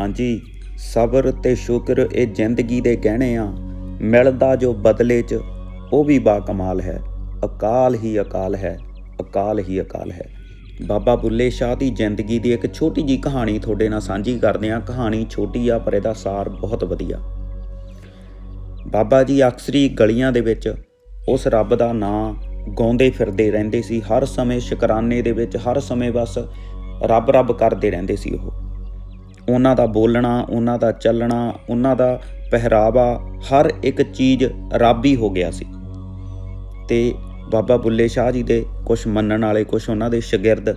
ਹਾਂਜੀ, ਸਬਰ ਤੇ ਸ਼ੁਕਰ ਇਹ ਜ਼ਿੰਦਗੀ ਦੇ ਗਹਿਣੇ ਆ। ਮਿਲਦਾ ਜੋ ਬਦਲੇ 'ਚ, ਉਹ ਵੀ ਬਾ ਕਮਾਲ ਹੈ। ਅਕਾਲ ਹੀ ਅਕਾਲ ਹੈ, ਅਕਾਲ ਹੀ ਅਕਾਲ ਹੈ। ਬਾਬਾ ਬੁੱਲੇ ਸ਼ਾਹ ਦੀ ਜ਼ਿੰਦਗੀ ਦੀ ਇੱਕ ਛੋਟੀ ਜੀ ਕਹਾਣੀ ਤੁਹਾਡੇ ਨਾਲ ਸਾਂਝੀ ਕਰਦੇ ਹਾਂ। ਕਹਾਣੀ ਛੋਟੀ ਆ, ਪਰ ਇਹਦਾ ਸਾਰ ਬਹੁਤ ਵਧੀਆ। ਬਾਬਾ ਜੀ ਅਕਸਰੀ ਗਲੀਆਂ ਦੇ ਵਿੱਚ ਉਸ ਰੱਬ ਦਾ ਨਾਂ ਗਾਉਂਦੇ ਫਿਰਦੇ ਰਹਿੰਦੇ ਸੀ। ਹਰ ਸਮੇਂ ਸ਼ੁਕਰਾਨੇ ਦੇ ਵਿੱਚ, ਹਰ ਸਮੇਂ ਬਸ ਰੱਬ ਰੱਬ ਕਰਦੇ ਰਹਿੰਦੇ ਸੀ ਉਹ। ਉਹਨਾਂ ਦਾ ਬੋਲਣਾ, ਉਹਨਾਂ ਦਾ ਚੱਲਣਾ, ਉਹਨਾਂ ਦਾ ਪਹਿਰਾਵਾ, ਹਰ ਇੱਕ ਚੀਜ਼ ਰੱਬ ਹੀ ਹੋ ਗਿਆ ਸੀ। ਤੇ ਬਾਬਾ ਬੁੱਲੇ ਸ਼ਾਹ ਜੀ ਦੇ ਕੁਝ ਮੰਨਣ ਵਾਲੇ ਕੁਝ ਉਹਨਾਂ ਦੇ ਸ਼ਾਗਿਰਦ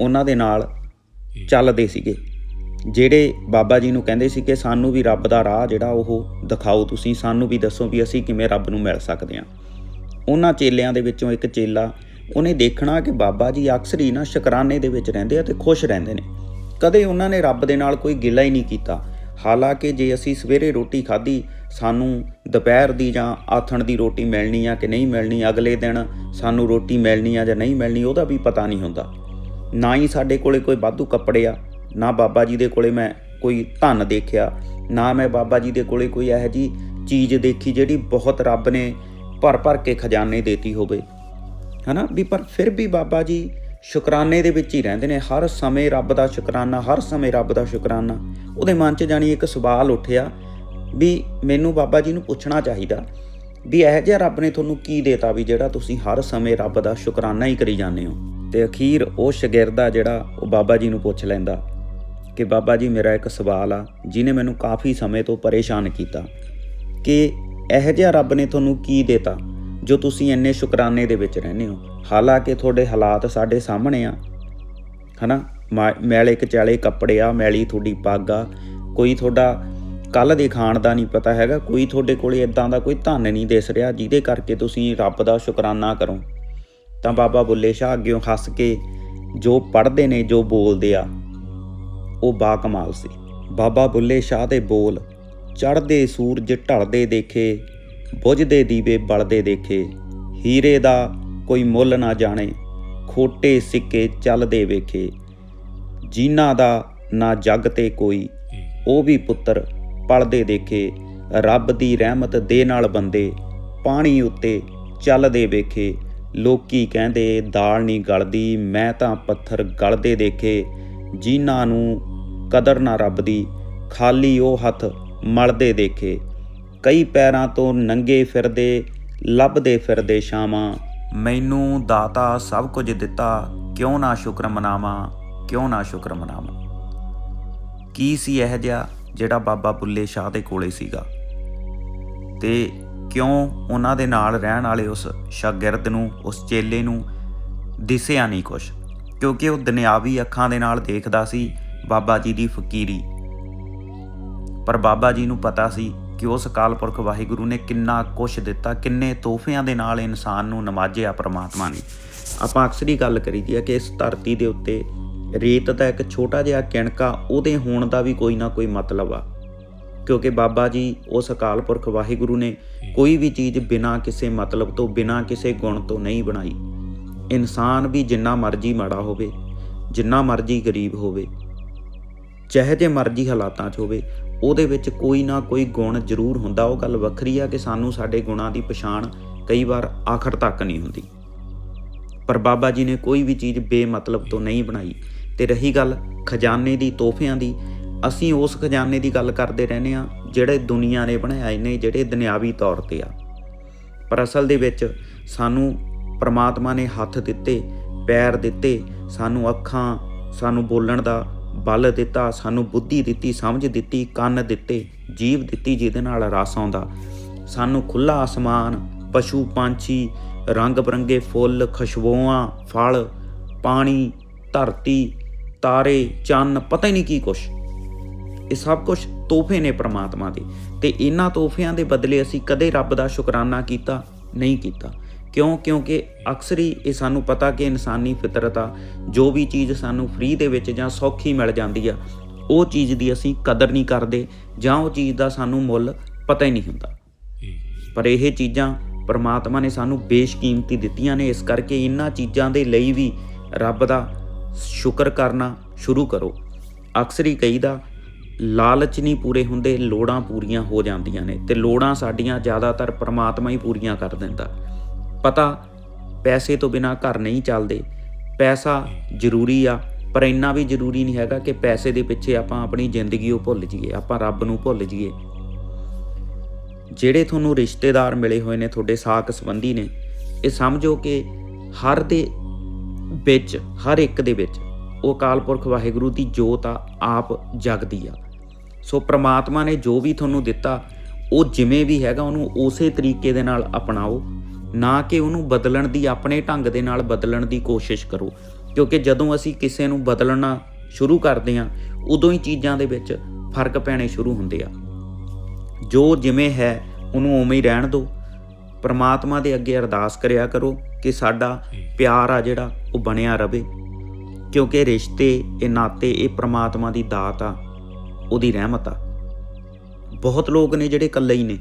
ਉਹਨਾਂ ਦੇ ਨਾਲ ਚੱਲਦੇ ਸੀਗੇ। ਜਿਹੜੇ ਬਾਬਾ ਜੀ ਨੂੰ ਕਹਿੰਦੇ ਸੀ ਕਿ ਸਾਨੂੰ ਵੀ ਰੱਬ ਦਾ ਰਾਹ ਜਿਹੜਾ ਉਹ ਦਿਖਾਓ ਤੁਸੀਂ, ਸਾਨੂੰ ਵੀ ਦੱਸੋ ਵੀ ਅਸੀਂ ਕਿਵੇਂ ਰੱਬ ਨੂੰ ਮਿਲ ਸਕਦੇ ਹਾਂ। ਉਹਨਾਂ ਚੇਲਿਆਂ ਦੇ ਵਿੱਚੋਂ ਇੱਕ ਚੇਲਾ, ਉਹਨੇ ਦੇਖਣਾ ਕਿ ਬਾਬਾ ਜੀ ਅਕਸਰ ਹੀ ਨਾ ਸ਼ੁਕਰਾਨੇ ਦੇ ਵਿੱਚ ਰਹਿੰਦੇ ਆ ਤੇ ਖੁਸ਼ ਰਹਿੰਦੇ ਨੇ। ਕਦੇ ਉਹਨਾਂ ਨੇ ਰੱਬ ਦੇ ਨਾਲ ਕੋਈ ਗਿਲਾ ਹੀ ਨਹੀਂ ਕੀਤਾ। ਹਾਲਾਂਕਿ ਜੇ ਅਸੀਂ ਸਵੇਰੇ ਰੋਟੀ ਖਾਧੀ, ਸਾਨੂੰ ਦੁਪਹਿਰ ਦੀ ਜਾਂ ਆਥਣ ਦੀ ਰੋਟੀ ਮਿਲਣੀ ਆ ਕਿ ਨਹੀਂ ਮਿਲਣੀ, ਅਗਲੇ ਦਿਨ ਸਾਨੂੰ ਰੋਟੀ ਮਿਲਣੀ ਆ ਜਾਂ ਨਹੀਂ ਮਿਲਣੀ, ਉਹਦਾ ਵੀ ਪਤਾ ਨਹੀਂ ਹੁੰਦਾ। ਨਾ ਹੀ ਸਾਡੇ ਕੋਲੇ ਕੋਈ ਵਾਧੂ ਕੱਪੜੇ ਆ, ਨਾ ਬਾਬਾ ਜੀ ਦੇ ਕੋਲੇ ਮੈਂ ਕੋਈ ਧਨ ਦੇਖਿਆ, ਨਾ ਮੈਂ ਬਾਬਾ ਜੀ ਦੇ ਕੋਲੇ ਕੋਈ ਇਹੋ ਜੀ ਚੀਜ਼ ਦੇਖੀ ਜਿਹੜੀ ਬਹੁਤ ਰੱਬ ਨੇ ਭਰ ਭਰ ਕੇ ਖਜ਼ਾਨੇ ਦੇਤੀ ਹੋਵੇ। ਹਨਾ? ਵੀ ਪਰ ਫਿਰ ਵੀ ਬਾਬਾ ਜੀ ਸ਼ੁਕਰਾਨੇ ਦੇ ਵਿੱਚ ਹੀ ਰਹਿੰਦੇ ਨੇ। ਹਰ ਸਮੇਂ ਰੱਬ ਦਾ ਸ਼ੁਕਰਾਨਾ, ਹਰ ਸਮੇਂ ਰੱਬ ਦਾ ਸ਼ੁਕਰਾਨਾ। ਉਹਦੇ ਮਨ 'ਚ ਜਾਣੀ ਇੱਕ ਸਵਾਲ ਉੱਠਿਆ ਵੀ ਮੈਨੂੰ ਬਾਬਾ ਜੀ ਨੂੰ ਪੁੱਛਣਾ ਚਾਹੀਦਾ ਵੀ ਇਹ ਜਿਹਾ ਰੱਬ ਨੇ ਤੁਹਾਨੂੰ ਕੀ ਦੇਤਾ ਵੀ ਜਿਹੜਾ ਤੁਸੀਂ ਹਰ ਸਮੇਂ ਰੱਬ ਦਾ ਸ਼ੁਕਰਾਨਾ ਹੀ ਕਰੀ ਜਾਂਦੇ ਹੋ? ਤੇ ਅਖੀਰ ਉਹ ਸ਼ਾਗਿਰਦਾ ਜਿਹੜਾ ਉਹ ਬਾਬਾ ਜੀ ਨੂੰ ਪੁੱਛ ਲੈਂਦਾ ਕਿ ਬਾਬਾ ਜੀ ਮੇਰਾ ਇੱਕ ਸਵਾਲ ਆ ਜਿਨੇ ਮੈਨੂੰ ਕਾਫੀ ਸਮੇਂ ਤੋਂ ਪਰੇਸ਼ਾਨ ਕੀਤਾ। ਕਿ ਇਹ ਜਿਹਾ ਰੱਬ ਨੇ ਤੁਹਾਨੂੰ ਕੀ ਦੇਤਾ ਜੋ ਤੁਸੀਂ ਇੰਨੇ ਸ਼ੁਕਰਾਨੇ ਦੇ ਵਿੱਚ ਰਹਿੰਦੇ ਹੋ? ਹਾਲਾਂਕਿ ਤੁਹਾਡੇ ਹਾਲਾਤ ਸਾਡੇ ਸਾਹਮਣੇ ਆ, ਹਨਾ? ਮਾ- ਮੈਲੇ ਕਚਾਲੇ ਕੱਪੜੇ ਆ, ਮੈਲੀ ਤੁਹਾਡੀ ਪੱਗ ਆ, ਕੋਈ ਤੁਹਾਡਾ ਕੱਲ ਦੇ ਖਾਣ ਦਾ ਨਹੀਂ ਪਤਾ ਹੈਗਾ, ਕੋਈ ਤੁਹਾਡੇ ਕੋਲੇ ਇਦਾਂ ਦਾ ਕੋਈ ਧਨ ਨਹੀਂ ਦਿਸ ਰਿਹਾ ਜਿਹਦੇ ਕਰਕੇ ਤੁਸੀਂ ਰੱਬ ਦਾ ਸ਼ੁਕਰਾਨਾ ਕਰੋ। ਤਾਂ ਬਾਬਾ ਬੁੱਲੇ ਸ਼ਾਹ ਅੱਗਿਓਂ ਹੱਸ ਕੇ ਜੋ ਪੜ੍ਹਦੇ ਨੇ, ਜੋ ਬੋਲਦੇ ਆ, ਉਹ ਬਾ ਕਮਾਲ ਸੀ। ਬਾਬਾ ਬੁੱਲੇ ਸ਼ਾਹ ਦੇ ਬੋਲ, ਚੜ੍ਹਦੇ ਸੂਰਜ ਢਲਦੇ ਦੇਖੇ, ਬੁਝਦੇ ਦੀਵੇ ਬਲਦੇ ਦੇਖੇ, ਹੀਰੇ ਦਾ ਕੋਈ ਮੁੱਲ ਨਾ ਜਾਣੇ, ਖੋਟੇ ਸਿੱਕੇ ਚੱਲਦੇ ਵੇਖੇ। ਜਿਨ੍ਹਾਂ ਦਾ ਨਾ ਜੱਗ ਤੇ ਕੋਈ, ਉਹ ਵੀ ਪੁੱਤਰ ਪਲਦੇ ਦੇਖੇ। ਰੱਬ ਦੀ ਰਹਿਮਤ ਦੇ ਨਾਲ ਬੰਦੇ ਪਾਣੀ ਉੱਤੇ ਚੱਲਦੇ ਵੇਖੇ। ਲੋਕੀ ਕਹਿੰਦੇ, ਦਾਲ ਨਹੀਂ ਗਲਦੀ, ਮੈਂ ਤਾਂ ਪੱਥਰ ਗਲਦੇ ਦੇਖੇ। ਜਿਨ੍ਹਾਂ ਨੂੰ ਕਦਰ ਨਾ ਰੱਬ ਦੀ, ਖਾਲੀ ਉਹ ਹੱਥ ਮਲਦੇ ਦੇਖੇ। ਕਈ ਪੈਰਾਂ ਤੋਂ ਨੰਗੇ ਫਿਰਦੇ, ਲੱਭਦੇ ਫਿਰਦੇ ਸ਼ਾਮਾਂ ਮੈਨੂੰ ਦਾਤਾ ਸਭ ਕੁਝ ਦਿੱਤਾ, ਕਿਉਂ ਨਾ ਸ਼ੁਕਰ ਮਨਾਵਾਂ, ਕਿਉਂ ਨਾ ਸ਼ੁਕਰ ਮਨਾਵਾਂ। ਕੀ ਸੀ ਇਹ ਜਿਹਾ ਜਿਹੜਾ ਬਾਬਾ ਬੁੱਲੇ ਸ਼ਾਹ ਦੇ ਕੋਲੇ ਸੀਗਾ? ਤੇ ਕਿਉਂ ਉਹਨਾਂ ਦੇ ਨਾਲ ਰਹਿਣ ਵਾਲੇ ਉਸ ਸ਼ਾਗਿਰਦ ਨੂੰ, ਉਸ ਚੇਲੇ ਨੂੰ ਦਿਸਿਆ ਨਹੀਂ ਕੁਛ? ਕਿਉਂਕਿ ਉਹ ਦੁਨਿਆਵੀ ਅੱਖਾਂ ਦੇ ਨਾਲ ਦੇਖਦਾ ਸੀ ਬਾਬਾ ਜੀ ਦੀ ਫਕੀਰੀ। ਪਰ ਬਾਬਾ ਜੀ ਨੂੰ ਪਤਾ ਸੀ ਕਿ ਉਸ ਅਕਾਲ ਪੁਰਖ ਵਾਹਿਗੁਰੂ ਨੇ ਕਿੰਨਾ ਕੁਛ ਦਿੱਤਾ, ਕਿੰਨੇ ਤੋਹਫਿਆਂ ਦੇ ਨਾਲ ਇਨਸਾਨ ਨੂੰ ਨਵਾਜਿਆ ਪ੍ਰਮਾਤਮਾ ਨੇ। ਆਪਾਂ ਅਕਸਰ ਹੀ ਗੱਲ ਕਰੀਦੀ ਆ ਕਿ ਇਸ ਧਰਤੀ ਦੇ ਉੱਤੇ ਰੇਤ ਦਾ ਇੱਕ ਛੋਟਾ ਜਿਹਾ ਕਿਣਕਾ, ਉਹਦੇ ਹੋਣ ਦਾ ਵੀ ਕੋਈ ਨਾ ਕੋਈ ਮਤਲਬ ਆ। ਕਿਉਂਕਿ ਬਾਬਾ ਜੀ, ਉਸ ਅਕਾਲ ਪੁਰਖ ਵਾਹਿਗੁਰੂ ਨੇ ਕੋਈ ਵੀ ਚੀਜ਼ ਬਿਨਾਂ ਕਿਸੇ ਮਤਲਬ ਤੋਂ, ਬਿਨਾਂ ਕਿਸੇ ਗੁਣ ਤੋਂ ਨਹੀਂ ਬਣਾਈ। ਇਨਸਾਨ ਵੀ ਜਿੰਨਾ ਮਰਜ਼ੀ ਮਾੜਾ ਹੋਵੇ, ਜਿੰਨਾ ਮਰਜ਼ੀ ਗਰੀਬ ਹੋਵੇ ਚਾਹੇ ਜੇ ਮਰਜ਼ੀ ਹਾਲਾਤਾਂ 'ਚ ਹੋਵੇ, ਉਹਦੇ ਵਿੱਚ ਕੋਈ ਨਾ ਕੋਈ ਗੁਣ ਜ਼ਰੂਰ ਹੁੰਦਾ। ਉਹ ਗੱਲ ਵੱਖਰੀ ਆ ਕਿ ਸਾਨੂੰ ਸਾਡੇ ਗੁਣਾਂ ਦੀ ਪਛਾਣ ਕਈ ਵਾਰ ਆਖਰ ਤੱਕ ਨਹੀਂ ਹੁੰਦੀ। ਪਰ ਬਾਬਾ ਜੀ ਨੇ ਕੋਈ ਵੀ ਚੀਜ਼ ਬੇਮਤਲਬ ਤੋਂ ਨਹੀਂ ਬਣਾਈ। ਤੇ ਰਹੀ ਗੱਲ ਖਜ਼ਾਨੇ ਦੀ, ਤੋਹਫਿਆਂ ਦੀ। ਅਸੀਂ ਉਸ ਖਜ਼ਾਨੇ ਦੀ ਗੱਲ ਕਰਦੇ ਰਹਿੰਦੇ ਆ ਜਿਹੜੇ ਦੁਨੀਆ ਨੇ ਬਣਾਏ ਨੇ, ਜਿਹੜੇ ਦੁਨਿਆਵੀ ਤੌਰ ਤੇ ਆ। ਪਰ ਅਸਲ ਦੇ ਵਿੱਚ ਸਾਨੂੰ ਪ੍ਰਮਾਤਮਾ ਨੇ ਹੱਥ ਦਿੱਤੇ, ਪੈਰ ਦਿੱਤੇ, ਸਾਨੂੰ ਅੱਖਾਂ, ਸਾਨੂੰ ਬੋਲਣ ਦਾ ਬਲ ਦਿੱਤਾ, ਸਾਨੂੰ ਬੁੱਧੀ ਦਿੱਤੀ, ਸਮਝ ਦਿੱਤੀ, ਕੰਨ ਦਿੱਤੇ, ਜੀਵ ਦਿੱਤੀ ਜਿਹਦੇ ਨਾਲ ਰਸ ਆਉਂਦਾ। ਸਾਨੂੰ ਖੁੱਲਾ ਅਸਮਾਨ, ਪਸ਼ੂ, ਪੰਛੀ, ਰੰਗ ਬਰੰਗੇ ਫੁੱਲ, ਖੁਸ਼ਬੂਆਂ, ਫਲ, ਪਾਣੀ, ਧਰਤੀ, ਤਾਰੇ, ਚੰਨ, ਪਤਾ ਹੀ ਨਹੀਂ ਕੀ ਕੁਛ। ਇਹ ਸਭ ਕੁਝ ਤੋਹਫੇ ਨੇ ਪ੍ਰਮਾਤਮਾ ਦੇ ਤੇ ਇਹਨਾਂ ਤੋਹਫਿਆਂ ਦੇ ਬਦਲੇ ਅਸੀਂ ਕਦੇ ਰੱਬ ਦਾ ਸ਼ੁਕਰਾਨਾ ਕੀਤਾ, ਨਹੀਂ ਕੀਤਾ। ਕਿਉਂ? ਕਿਉਂਕਿ ਅਕਸਰ ਹੀ ਇਹ ਸਾਨੂੰ ਪਤਾ ਕਿ ਇਨਸਾਨੀ ਫਿਤਰਤ ਆ ਜੋ ਵੀ ਚੀਜ਼ ਸਾਨੂੰ ਫ੍ਰੀ ਦੇ ਵਿੱਚ ਜਾਂ ਸੌਖੀ ਮਿਲ ਜਾਂਦੀ ਆ, ਉਹ ਚੀਜ਼ ਦੀ ਅਸੀਂ ਕਦਰ ਨਹੀਂ ਕਰਦੇ ਜਾਂ ਉਹ ਚੀਜ਼ ਦਾ ਸਾਨੂੰ ਮੁੱਲ ਪਤਾ ਹੀ ਨਹੀਂ ਹੁੰਦਾ। ਪਰ ਇਹ ਚੀਜ਼ਾਂ ਪਰਮਾਤਮਾ ਨੇ ਸਾਨੂੰ ਬੇਸ਼ਕੀਮਤੀ ਦਿੱਤੀਆਂ ਨੇ, ਇਸ ਕਰਕੇ ਇਹਨਾਂ ਚੀਜ਼ਾਂ ਦੇ ਲਈ ਵੀ ਰੱਬ ਦਾ ਸ਼ੁਕਰ ਕਰਨਾ ਸ਼ੁਰੂ ਕਰੋ। ਅਕਸਰ ਹੀ ਕਹੀਦਾ ਲਾਲਚ ਨਹੀਂ ਪੂਰੇ ਹੁੰਦੇ, ਲੋੜਾਂ ਪੂਰੀਆਂ ਹੋ ਜਾਂਦੀਆਂ ਨੇ ਤੇ ਲੋੜਾਂ ਸਾਡੀਆਂ ਜ਼ਿਆਦਾਤਰ ਪਰਮਾਤਮਾ ਹੀ ਪੂਰੀਆਂ ਕਰ ਦਿੰਦਾ। ਪਤਾ ਪੈਸੇ ਤੋਂ ਬਿਨਾ ਘਰ ਨਹੀਂ ਚੱਲਦੇ। ਪੈਸਾ ਜ਼ਰੂਰੀ ਆ, ਪਰ ਇੰਨਾ ਵੀ ਜ਼ਰੂਰੀ ਨਹੀਂ ਹੈਗਾ ਕਿ ਪੈਸੇ ਦੇ ਪਿੱਛੇ ਆਪਾਂ ਆਪਣੀ ਜ਼ਿੰਦਗੀ ਉਹ ਭੁੱਲ ਜਾਈਏ, ਆਪਾਂ ਰੱਬ ਨੂੰ ਭੁੱਲ ਜਾਈਏ। ਜਿਹੜੇ ਤੁਹਾਨੂੰ ਰਿਸ਼ਤੇਦਾਰ ਮਿਲੇ ਹੋਏ ਨੇ, ਤੁਹਾਡੇ ਸਾਕ ਸੰਬੰਧੀ ਨੇ, ਇਹ ਸਮਝੋ ਕਿ ਹਰ ਦੇ ਵਿੱਚ, ਹਰ ਇੱਕ ਦੇ ਵਿੱਚ ਉਹ ਅਕਾਲ ਪੁਰਖ ਵਾਹਿਗੁਰੂ ਦੀ ਜੋਤ ਆ, ਆਪ ਜਗਦੀ ਆ। ਸੋ ਪ੍ਰਮਾਤਮਾ ਨੇ ਜੋ ਵੀ ਤੁਹਾਨੂੰ ਦਿੱਤਾ, ਉਹ ਜਿਵੇਂ ਵੀ ਹੈਗਾ, ਉਹਨੂੰ ਉਸੇ ਤਰੀਕੇ ਦੇ ਨਾਲ ਅਪਣਾਓ। ਨਾ ਕਿ ਉਹਨੂੰ ਬਦਲਣ ਦੀ ਆਪਣੇ ਢੰਗ ਦੇ ਨਾਲ ਬਦਲਣ ਦੀ ਕੋਸ਼ਿਸ਼ ਕਰੋ। ਕਿਉਂਕਿ ਜਦੋਂ ਅਸੀਂ ਕਿਸੇ ਨੂੰ ਬਦਲਣਾ ਸ਼ੁਰੂ ਕਰਦੇ ਹਾਂ ਉਦੋਂ ਹੀ ਚੀਜ਼ਾਂ ਦੇ ਵਿੱਚ ਫ਼ਰਕ ਪੈਣੇ ਸ਼ੁਰੂ ਹੁੰਦੇ ਆ। ਜੋ ਜਿਵੇਂ ਹੈ ਉਹਨੂੰ ਉਵੇਂ ਹੀ ਰਹਿਣ ਦਿਓ। ਪ੍ਰਮਾਤਮਾ ਦੇ ਅੱਗੇ ਅਰਦਾਸ ਕਰਿਆ ਕਰੋ ਕਿ ਸਾਡਾ ਪਿਆਰ ਆ ਜਿਹੜਾ ਉਹ ਬਣਿਆ ਰਵੇ। ਕਿਉਂਕਿ ਰਿਸ਼ਤੇ ਇਹ ਨਾਤੇ ਇਹ ਪ੍ਰਮਾਤਮਾ ਦੀ ਦਾਤ ਆ ਉਹਦੀ ਰਹਿਮਤ ਆ। ਬਹੁਤ ਲੋਕ ਨੇ ਜਿਹੜੇ ਇਕੱਲੇ ਹੀ ਨੇ।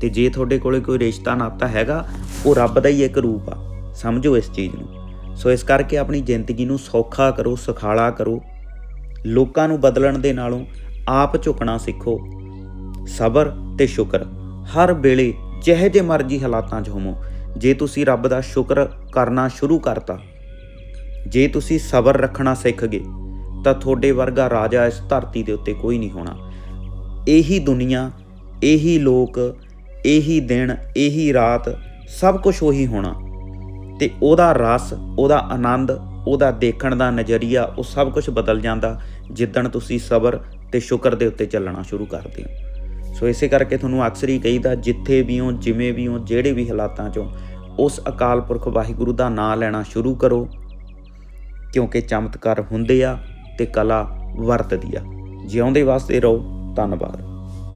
ਤੇ ਜੇ ਤੁਹਾਡੇ ਕੋਲੇ ਕੋਈ ਰਿਸ਼ਤਾ ਨਾਤਾ ਹੈਗਾ, ਉਹ ਰੱਬ ਦਾ ਹੀ ਇੱਕ ਰੂਪ ਆ। ਸਮਝੋ ਇਸ ਚੀਜ਼ ਨੂੰ। ਸੋ ਇਸ ਕਰਕੇ ਆਪਣੀ ਜ਼ਿੰਦਗੀ ਨੂੰ ਸੌਖਾ ਕਰੋ, ਸੁਖਾਲਾ ਕਰੋ। ਲੋਕਾਂ ਨੂੰ ਬਦਲਣ ਦੇ ਨਾਲੋਂ ਆਪ ਝੁਕਣਾ ਸਿੱਖੋ। ਸਬਰ ਤੇ ਸ਼ੁਕਰ। ਹਰ ਵੇਲੇ ਜਿਹੇ ਜੇ ਮਰਜ਼ੀ ਹਾਲਾਤਾਂ 'ਚ ਹੋਵੋ। ਜੇ ਤੁਸੀਂ ਰੱਬ ਦਾ ਸ਼ੁਕਰ ਕਰਨਾ ਸ਼ੁਰੂ ਕਰਤਾ, ਜੇ ਤੁਸੀਂ ਸਬਰ ਰੱਖਣਾ ਸਿੱਖ ਗਏ ਤਾਂ ਤੁਹਾਡੇ ਵਰਗਾ ਰਾਜਾ ਇਸ ਧਰਤੀ ਦੇ ਉੱਤੇ ਕੋਈ ਨਹੀਂ ਹੋਣਾ। ਇਹੀ ਦੁਨੀਆ, ਇਹੀ ਲੋਕ ਇਹੀ ਦਿਨ, ਇਹੀ ਰਾਤ ਸਭ ਕੁਝ ਉਹੀ ਹੋਣਾ। ਤੇ ਉਹਦਾ ਰਸ, ਉਹਦਾ ਆਨੰਦ, ਉਹਦਾ ਦੇਖਣ ਦਾ ਨਜ਼ਰੀਆ, ਉਹ ਸਭ ਕੁਝ ਬਦਲ ਜਾਂਦਾ ਜਿੱਦਣ ਤੁਸੀਂ ਸਬਰ ਤੇ ਸ਼ੁਕਰ ਦੇ ਉੱਤੇ ਚੱਲਣਾ ਸ਼ੁਰੂ ਕਰਦੇ ਹੋ ਸੋ ਇਸੇ ਕਰਕੇ ਤੁਹਾਨੂੰ ਅਕਸਰ ਹੀ ਕਹੀਦਾ, ਜਿੱਥੇ ਵੀ ਹੋ, ਜਿਵੇਂ ਵੀ ਹੋ, ਜਿਹੜੇ ਵੀ ਹਾਲਾਤਾਂ 'ਚੋਂ, ਉਸ ਅਕਾਲ ਪੁਰਖ ਵਾਹਿਗੁਰੂ ਦਾ ਨਾਮ ਲੈਣਾ ਸ਼ੁਰੂ ਕਰੋ। ਕਿਉਂਕਿ ਚਮਤਕਾਰ ਹੁੰਦੇ ਆ ਤੇ ਕਲਾ ਵਰਤਦੀ ਆ। ਜਿਉਂਦੇ ਵਾਸਤੇ ਰਹੋ। ਧੰਨਵਾਦ।